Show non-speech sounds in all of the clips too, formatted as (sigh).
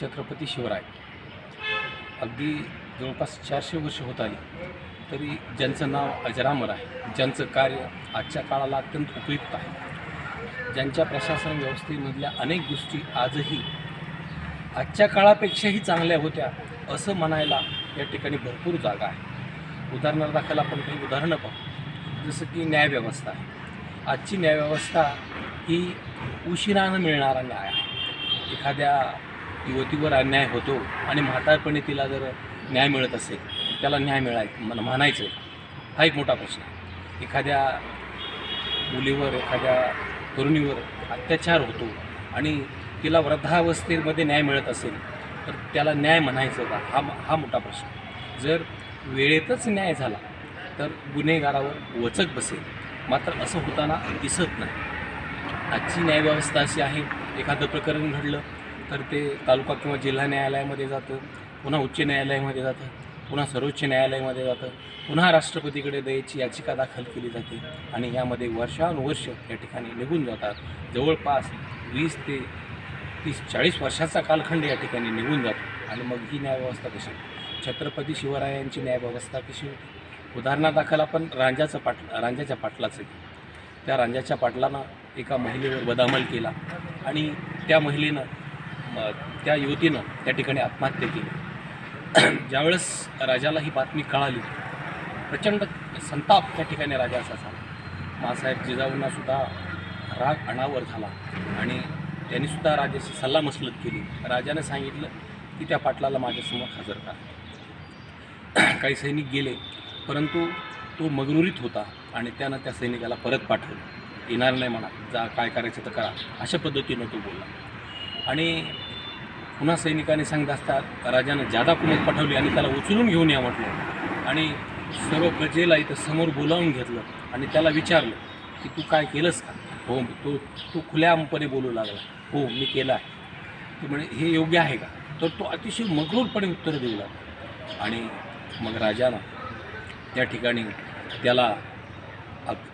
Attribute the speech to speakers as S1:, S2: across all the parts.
S1: छत्रपती शिवराय. अगदी जवळपास चारशे वर्ष होत आली तरी ज्यांचं नाव अजरामर आहे ज्यांचं कार्य आजच्या काळाला अत्यंत उपयुक्त आहे. ज्यांच्या प्रशासन व्यवस्थेमधल्या अनेक गोष्टी आजही आजच्या काळापेक्षाही चांगल्या होत्या असं म्हणायला या ठिकाणी भरपूर जागा आहे. उदाहरणादाखल आपण काही उदाहरणं पाहू. जसं की न्यायव्यवस्था आहे. आजची न्यायव्यवस्था ही उशिरानं मिळणारा न्याय आहे. एखाद्या युवतीवर अन्याय होतो आणि म्हातारपणे तिला जर न्याय मिळत असेल तर त्याला न्याय मिळाय म्हणायचं हा एक मोठा प्रश्न एखाद्या मुलीवर एखाद्या तरुणीवर अत्याचार होतो आणि तिला वृद्धावस्थेमध्ये न्याय मिळत असेल तर त्याला न्याय म्हणायचं का? हा हा मोठा प्रश्न जर वेळेतच न्याय झाला तर गुन्हेगारावर वचक बसेल. मात्र असं होताना दिसत नाही. आजची न्यायव्यवस्था अशी आहे एखादं प्रकरण घडलं तर ते तालुका किंवा जिल्हा न्यायालयामध्ये जातं पुन्हा उच्च न्यायालयामध्ये जातं पुन्हा सर्वोच्च न्यायालयामध्ये जातं पुन्हा राष्ट्रपतीकडे दयेची याचिका दाखल केली जाते आणि यामध्ये वर्षानुवर्ष या ठिकाणी निघून जातात. जवळपास वीस ते तीस चाळीस वर्षाचा कालखंड या ठिकाणी निघून जातो. आणि मग ही न्यायव्यवस्था कशी छत्रपती शिवरायांची न्यायव्यवस्था कशी होती? उदाहरणादाखल आपण रांजाचं पाट रांजाच्या पाटलाचं त्या रांजाच्या पाटलानं एका महिलेवर बदामल केला आणि त्या महिलेनं त्या युवतीनं त्या ठिकाणी आत्महत्या केली. (clears throat) ज्यावेळेस राजाला ही बातमी कळाली प्रचंड संताप त्या ठिकाणी राजाचा झाला. मासाहेब जिजाऊंना सुद्धा राग अनावर झाला आणि त्यांनी सुद्धा राजाशी सल्लामसलत केली. राजाने सांगितलं की त्या पाटलाला माझ्यासमोर हजर करा. (clears throat) काही सैनिक गेले परंतु तो मगरुरीत होता आणि त्यानं त्या सैनिकाला परत पाठवलं. येणार नाही म्हणा जा काय करायचं तर करा अशा पद्धतीनं तो बोलला. आणि पुन्हा सैनिकांनी सांगत असतात राजानं जादा कुमक पाठवली आणि त्याला उचलून घेऊन या म्हटलं. आणि सर्व प्रजेला इथं समोर बोलावून घेतलं आणि त्याला विचारलं की तू काय केलंस का? हो तो तो खुल्यापणे बोलू लागला. हो मी केलं आहे. ते म्हणे हे योग्य आहे का? तर तो अतिशय मगरूरपणे उत्तर देऊ लागला. आणि मग राजानं त्या ठिकाणी त्याला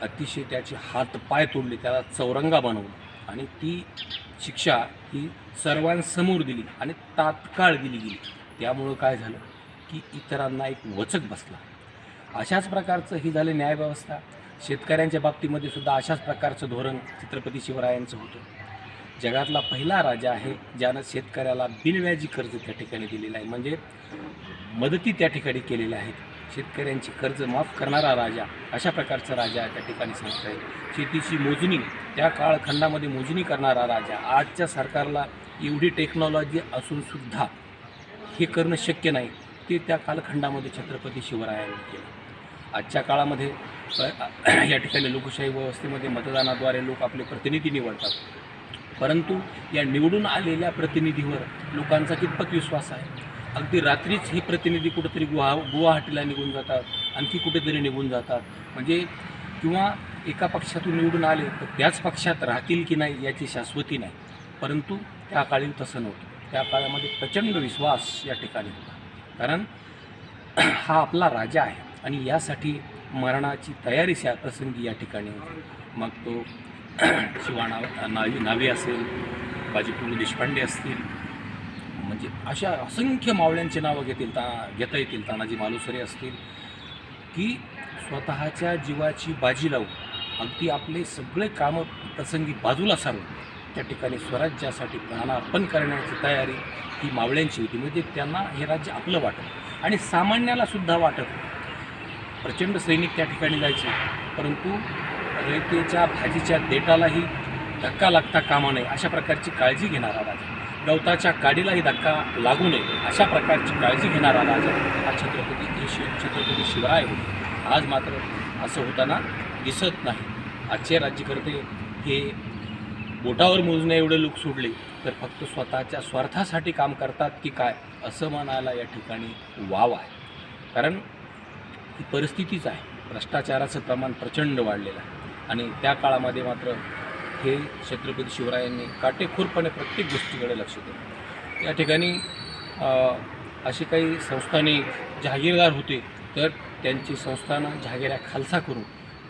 S1: अतिशय त्याचे हात पाय तोडले त्याला चौरंगा बनवलं. आणि ती शिक्षा ही सर्वांसमोर दिली आणि तात्काळ दिली गेली. त्यामुळं काय झालं की इतरांना एक वचक बसला. अशाच प्रकारचं ही झालं न्यायव्यवस्था. शेतकऱ्यांच्या बाबतीमध्ये सुद्धा अशाच प्रकारचं धोरण छत्रपती शिवरायांचं होतं. जगातला पहिला राजा आहे ज्यानं शेतकऱ्याला बिनव्याजी कर्ज त्या ठिकाणी दिलेलं आहे. म्हणजे मदती त्या ठिकाणी केलेल्या आहेत. शेतकऱ्यांची कर्ज माफ करणारा राजा अशा प्रकारचा राजा त्या ठिकाणी सांगता येईल. शेतीची मोजणी त्या काळखंडामध्ये मोजणी करणारा राजा आजच्या सरकारला एवढी टेक्नॉलॉजी असूनसुद्धा हे करणं शक्य नाही ते त्या कालखंडामध्ये छत्रपती शिवरायांनी केलं. आजच्या काळामध्ये या ठिकाणी लोकशाही व्यवस्थेमध्ये मतदानाद्वारे लोक आपले प्रतिनिधी निवडतात. परंतु या निवडून आलेल्या प्रतिनिधीवर लोकांचा कितपत विश्वास आहे? अगदी रात्रीच हे प्रतिनिधी कुठेतरी गुहा गुवाहाटीला निघून जातात आणखी कुठेतरी निघून जातात. म्हणजे किंवा एका पक्षातून निवडून आले तर त्याच पक्षात राहतील की नाही याची शाश्वती नाही. परंतु त्या काळी तसं नव्हतं. त्या काळामध्ये प्रचंड विश्वास या ठिकाणी होता. कारण (clears throat) हा आपला राजा आहे आणि यासाठी मरणाची तयारी त्या प्रसंगी या ठिकाणी होती. मग तो (clears throat) शिवाणा नावी नावे असेल बाजी देशपांडे असतील म्हणजे अशा असंख्य मावळ्यांची नावं घेतील ता घेता येतील तानाजी मालुसरे असतील की स्वतःच्या जीवाची बाजी लावून अगदी आपले सगळे कामं प्रसंगी बाजूला सारून त्या ठिकाणी स्वराज्यासाठी प्राणार्पण करण्याची तयारी ही मावळ्यांची होती. म्हणजे त्यांना हे राज्य आपलं वाटत. आणि सामान्याला सुद्धा वाटत प्रचंड सैनिक त्या ठिकाणी जायचे. परंतु रेतेच्या भाजीच्या देटालाही धक्का लागता कामा नये अशा प्रकारची काळजी घेणारा राजा. गवताच्या काडीलाही धक्का लागू नये अशा प्रकारची काळजी घेणारा राजा हा छत्रपती हे छत्रपती शिवराय होते आज मात्र असं होताना दिसत नाही. आजचे राज्यकर्ते हे बोटावर मोजणे एवढे लोक सोडले तर फक्त स्वतःच्या स्वार्थासाठी काम करतात की काय असं म्हणायला या ठिकाणी वाव आहे. कारण ही परिस्थितीच आहे. भ्रष्टाचाराचं प्रमाण प्रचंड वाढलेलं आहे. आणि त्या काळामध्ये मात्र हे छत्रपती शिवरायांनी काटेखोरपणे प्रत्येक गोष्टीकडे लक्ष दिलं. या ठिकाणी अशी काही संस्थाने जहागीरदार होते तर त्यांची संस्थानं जहागिऱ्या खालसा करून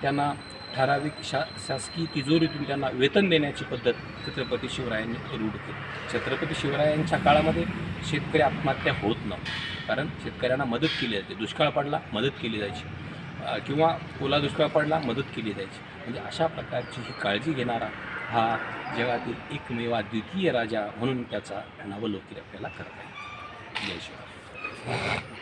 S1: त्यांना ठराविक शा शासकीय तिजोरीतून त्यांना वेतन देण्याची पद्धत छत्रपती शिवरायांनी रूढ केली. छत्रपती शिवरायांच्या काळामध्ये शेतकरी आत्महत्या होत नव्हत्या कारण शेतकऱ्यांना मदत केली जाते दुष्काळ पडला मदत केली जायची. किंवा ओला दुष्काळ पडला मदत केली जायची. म्हणजे अशा प्रकारची ही काळजी घेणारा हा जगातील एकमेव द्वितीय राजा म्हणून त्याचा नावलौकिक आपल्याला करता येईल. जय शिवराय